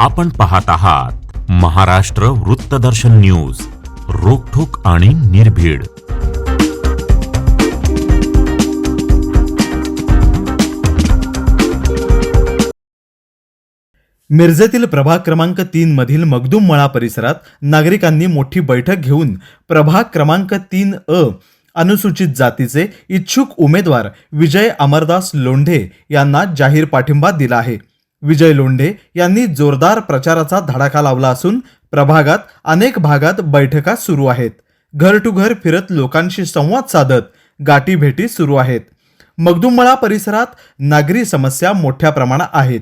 आपण पाहत आहात महाराष्ट्र वृत्तदर्शन न्यूज रोखोक आणि निर्भीड. मिरजेतील प्रभाग क्रमांक तीन मधील मगदूम मळा परिसरात नागरिकांनी मोठी बैठक घेऊन प्रभाग क्रमांक तीन अ अनुसूचित जातीचे इच्छुक उमेदवार विजय अमरदास लोंढे यांना जाहीर पाठिंबा दिला आहे. विजय लोंढे यांनी जोरदार प्रचाराचा धडाका लावला असून प्रभागात अनेक भागात बैठका सुरू आहेत. घर टू घर फिरत लोकांशी संवाद साधत गाठीभेटी सुरू आहेत. मगदुमळा परिसरात नागरी समस्या मोठ्या प्रमाणात आहेत.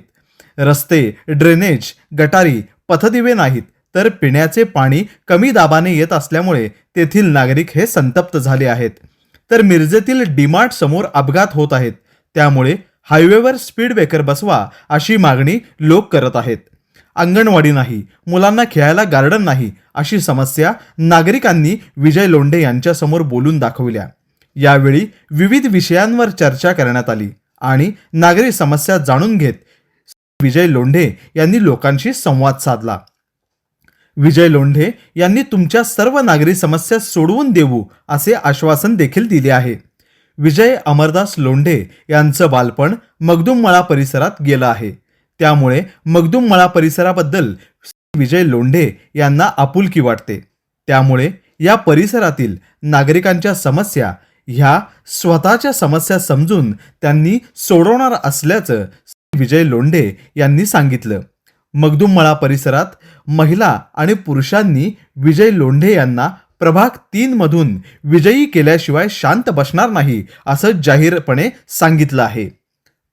रस्ते ड्रेनेज गटारी पथदिवे नाहीत तर पिण्याचे पाणी कमी दाबाने येत असल्यामुळे तेथील नागरिक हे संतप्त झाले आहेत. तर मिरजेतील डीमार्ट समोर अपघात होत आहेत. त्यामुळे हायवेवर स्पीड ब्रेकर बसवा अशी मागणी लोक करत आहेत. अंगणवाडी नाही मुलांना खेळायला गार्डन नाही अशी समस्या नागरिकांनी विजय लोंढे यांच्यासमोर बोलून दाखवल्या. यावेळी विविध विषयांवर चर्चा करण्यात आली आणि नागरी समस्या जाणून घेत विजय लोंढे यांनी लोकांशी संवाद साधला. विजय लोंढे यांनी तुमच्या सर्व नागरी समस्या सोडवून देऊ असे आश्वासन देखील दिले आहे. विजय अमरदास लोंढे यांचं बालपण मगदुममळा परिसरात गेलं आहे. त्यामुळे मगदुममळा परिसराबद्दल विजय लोंढे यांना आपुलकी वाटते. त्यामुळे या परिसरातील नागरिकांच्या समस्या ह्या स्वतःच्या समस्या समजून त्यांनी सोडवणार असल्याचं विजय लोंढे यांनी सांगितलं. मगदुममळा परिसरात महिला आणि पुरुषांनी विजय लोंढे यांना प्रभाग तीनमधून विजयी केल्याशिवाय शांत बसणार नाही असं जाहीरपणे सांगितलं आहे.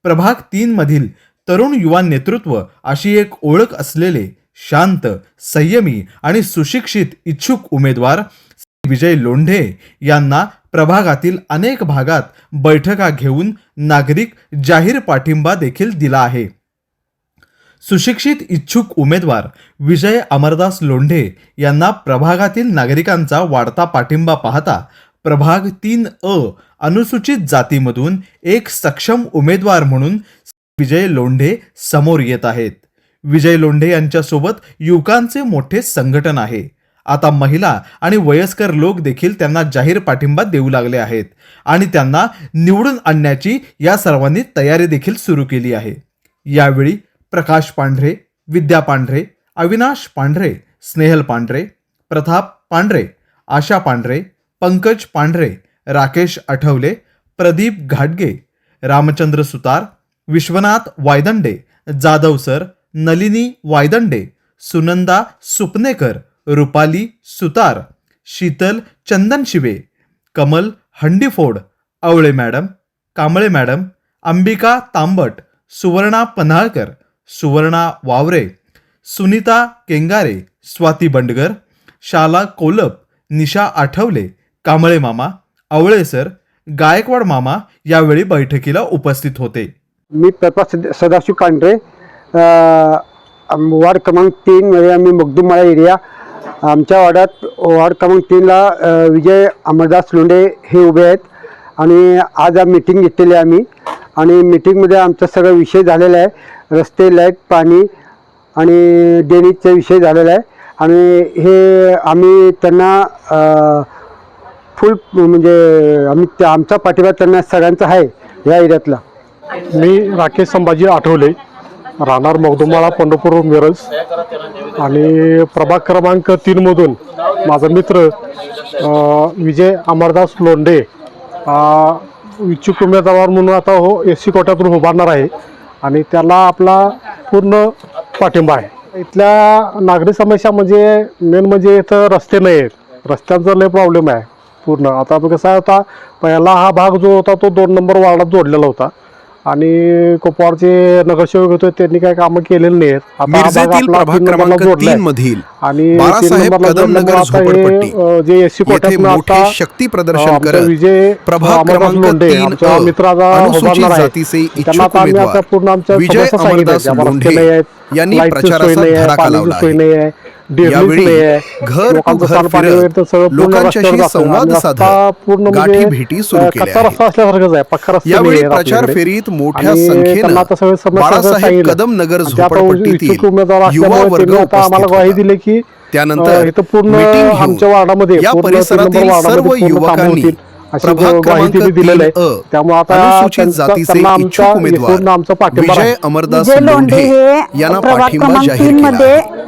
प्रभाग तीनमधील तरुण युवा नेतृत्व अशी एक ओळख असलेले शांत संयमी आणि सुशिक्षित इच्छुक उमेदवार विजय लोंढे यांना प्रभागातील अनेक भागात बैठका घेऊन नागरिक जाहीर पाठिंबा देखील दिला आहे. सुशिक्षित इच्छुक उमेदवार विजय अमरदास लोंढे यांना प्रभागातील नागरिकांचा वाढता पाठिंबा पाहता प्रभाग तीन अ अनुसूचित जातीमधून एक सक्षम उमेदवार म्हणून विजय लोंढे समोर येत आहेत. विजय लोंढे यांच्यासोबत युवकांचे मोठे संघटन आहे. आता महिला आणि वयस्कर लोक देखील त्यांना जाहीर पाठिंबा देऊ लागले आहेत आणि त्यांना निवडून आणण्याची या सर्वांनी तयारी देखील सुरू केली आहे. यावेळी प्रकाश पांढरे विद्या पांढरे अविनाश पांढरे स्नेहल पांढरे प्रताप पांढरे आशा पांढरे पंकज पांढरे राकेश आठवले प्रदीप घाटगे Ramchandra Sutar Vishwanath Vaydande Jadhav sir Nalini Vaydande Sunanda Supnekar Rupali Sutar Sheetal Chandanshive Kamal Handifod Awale madam Kamble madam Ambika Tambat Suvarna Panhalkar Suvarna Waware Sunita Kengare Swati Bandgar Shala Kolap Nisha Athawale Kamble मामा आवळे sir Gaikwad मामा यावेळी बैठकीला उपस्थित होते. मी प्रताप सद- Sadashiv Kandhare ward क्रमांक तीनमध्ये आम्ही मगदुमाळा एरिया आमच्या वार्डात वार्ड क्रमांक तीनला विजय अमरदास लोंडे हे उभे आहेत. आणि आज आम्ही मीटिंग घेतलेली आहे आम्ही. आणि मिटिंगमध्ये आमचा सगळा विषय झालेला आहे. रस्ते लाइट पाणी आणि डेनीचा विषय झालेला आहे. आणि हे आम्ही त्यांना फुल म्हणजे आम्ही त्या- आमचा पाठिंबा त्यांना सगळ्यांचा आहे या एरियातला. मी राकेश संभाजी आठवले राहणार मगदुमाळा पंढरपूर मिरज. आणि प्रभाग क्रमांक तीनमधून माझा मित्र विजय अमरदास लोंढे इच्छुक उमेदवार म्हणून आता हो एस सी कोट्यातून उभारणार आहे. आणि त्याला आपला पूर्ण पाठिंबा आहे. इथल्या नागरी समस्या म्हणजे मेन म्हणजे इथं रस्ते नाही आहेत. रस्त्यांचा लय प्रॉब्लेम आहे पूर्ण. आता कसं आहे होता पहिला हा भाग जो होता तो दोन नंबर वार्डात जोडलेला होता. आणि कोपवारचे नगरसेवक होते त्यांनी काही कामं केलेली नाहीत मिरजेतील प्रभाग क्रमांक. तीन मधील आणि बाळासाहेब कदम नगर झोपडपट्टी जे एस सी कोट्यातून आता शक्ती प्रदर्शन करत विजय प्रभाग क्रमांक तीन मित्राचा अनुसूचित. जातीचे इच्छुक उमेदवार पूर्ण आमच्या विजय. अमरदास लोंढे यांनी प्रचाराचा नाही आहे, धडाका लावला आहे यावेळी. घर टू फिरत लोकांच्याशी. संवाद साधत पूर्ण गाठी म्हणजे, भेटी सुरू केल्या यावेळी प्रचार. फेरीत मोठ्या संख्येनं बाळासाहेब. कदम नगर झोपडपट्टीतील युवा वर्ग उपस्थित होता. की त्यानंतर पूर्ण आमच्या वार्डामध्ये या परिसरातील सर्व युवकांनी प्रभाग ग्वाही क्रमांक दिलेली आहे. तीन अ, त्यामुळे आता अनुसूचित जातीचे इच्छुक पूर्ण उमेदवार विजय. अमरदास लोंढे यांना पाठिंबा जाहीर केला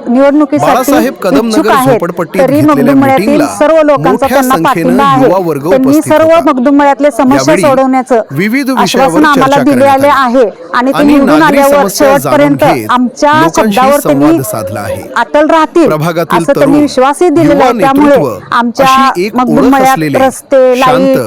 बाळासाहेब कदम नगर झोपडपट्टीत घेतलेल्या मीटिंगला सर्व लोकांचा मोठ्या त्यांना संख्येनं पाठिंबा युवा आहे वर्ग उपस्थित सर्व होता. मगदुमळ्यातले समस्या यावेळी सोडवण्याचं विविध विषयावर आम्हाला चर्चा दिले करण्यात आले आणि नागरी समस्या जाणून शेवटपर्यंत घेत आमच्या लोकांशी शब्दावर संवाद साधला आहे. प्रभागातील तरुण, त्यांनी विश्वासही दिलेला युवा आहे. त्यामुळे नेतृत्व आमच्या अशी एक ओळख असलेले शांत,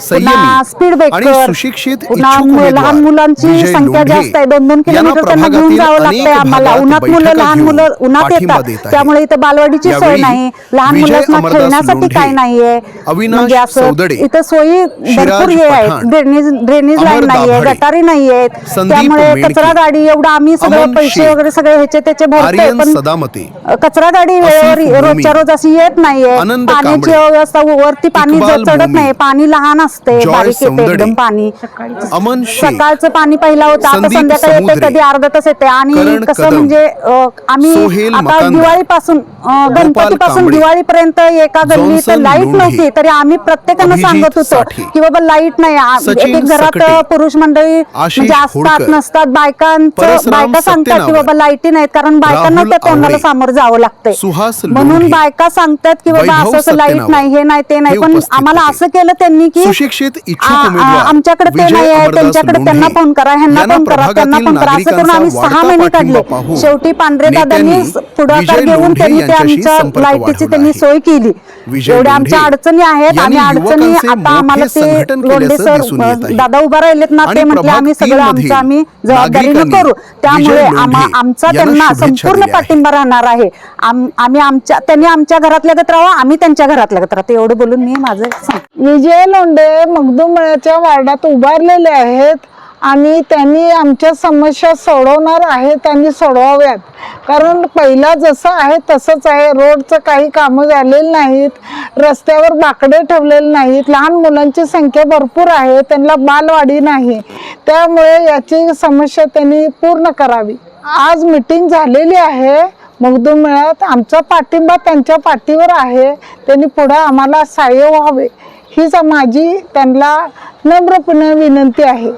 संयमी स्पीड आणि ब्रेकर सुशिक्षित पुन्हा इच्छुक मु- उमेदवार लहान मुलांची विजय संख्या लोंढे जास्त आहे. दोन दोन यांना किलोमीटर त्यांना घेऊन प्रभागातील जावं अनेक लागतंय आम्हाला. भागात उन्हात मुलं बैठका लहान घेऊन मुलं उन्हात पाठिंबा येतात. देत आहे. त्यामुळे इथं बालवाडीची सोय यावेळी नाही. लहान विजय मुलांना अमरदास खेळण्यासाठी लोंढे, काय नाहीये. अविनाश म्हणजे असं सौदडे, इथं सोयी शिराज भरपूर हे आहेत. Pathan, drainage drainage Amar line नाहीये दाभाडे, गटारी नाहीयेत. संदीप त्यामुळे कचरा गाडी एवढं आम्ही सगळं अमन पैसे शेख, वगैरे सगळे ह्याचे त्याचे भरतोय आर्यन पण सदामते कचरा गाडी वेळेवर भूमी, रोजच्या रोज अशी येत नाहीये. आनंद पाण्याची कांबळे, व्यवस्था वरती पाणी इक्बाल चढत भूमी, नाही. पाणी लहान असते जॉय बारीक येते एकदम पाणी. अमन सकाळचं पाणी पहिला होतं आता संध्याकाळी येते कधी अर्धा तास येते आणि करण कसं म्हणजे आम्ही आता दिवाळीपासून गणपतीपासून दिवाळीपर्यंत एका गल्लीत लाइट नव्हती तरी आम्ही प्रत्येकानं सांगत होतो की बाबा लाइट नाही. एक एक घरात पुरुष मंडळी म्हणजे असतात नसतात बायकांचं बायका सांगतात की बाबा लाईटी नाहीत कारण बायकांना त्या तोंडाला सामोरं जावं लागतंय. सुहास म्हणून बायका सांगतात की बाबा असं असं लाइट नाही हे नाही ते नाही. पण आम्हाला. असं केलं त्यांनी की सुशिक्षित इच्छुक उमेदवार आमच्याकडे ते नाही आहे त्यांच्याकडे त्यांना फोन करा ह्यांना यांना फोन करा त्यांना फोन करा. असं करून आम्ही नागरिकांचा सहा महिने काढले शेवटी पांढरे दादांनी पुढाकार घेऊन त्यांनी ते आमच्या संपर्क लाईटीची त्यांनी. सोय केली. एवढ्या आमच्या अडचणी आहेत. आणि अडचणी आता आम्हाला ते लोंढे सर. दादा उभा राहिलेत ना ते म्हटले आम्ही सगळं आमचं आम्ही जबाबदारीनं करू. त्यामुळे आमचा यांना त्यांना संपूर्ण. पाठिंबा राहणार आहे. आम- आम्ही आमच्या त्यांनी आमच्या घरातल्या गत राहावं आम्ही त्यांच्या घरातल्या गत राहतो. एवढं बोलून मी माझं विजय ते मगदुमळ्याच्या वार्डात उभारलेले आहेत आणि त्यांनी आमच्या समस्या सोडवणार आहे त्यांनी सोडवाव्यात. कारण पहिला जसं आहे तसंच आहे. रोडचं काही कामं झालेली नाहीत रस्त्यावर बाकडे ठेवलेले नाहीत लहान मुलांची संख्या भरपूर आहे त्यांना बालवाडी नाही. त्यामुळे याची समस्या त्यांनी पूर्ण करावी. आज मिटिंग झालेली आहे. मगदुमळ्यात आमचा पाठिंबा त्यांच्या पाठीवर आहे. त्यांनी पुढं आम्हाला सहाय्य व्हावे. हीच माझी त्यांना नम्रपणे विनंती आहे.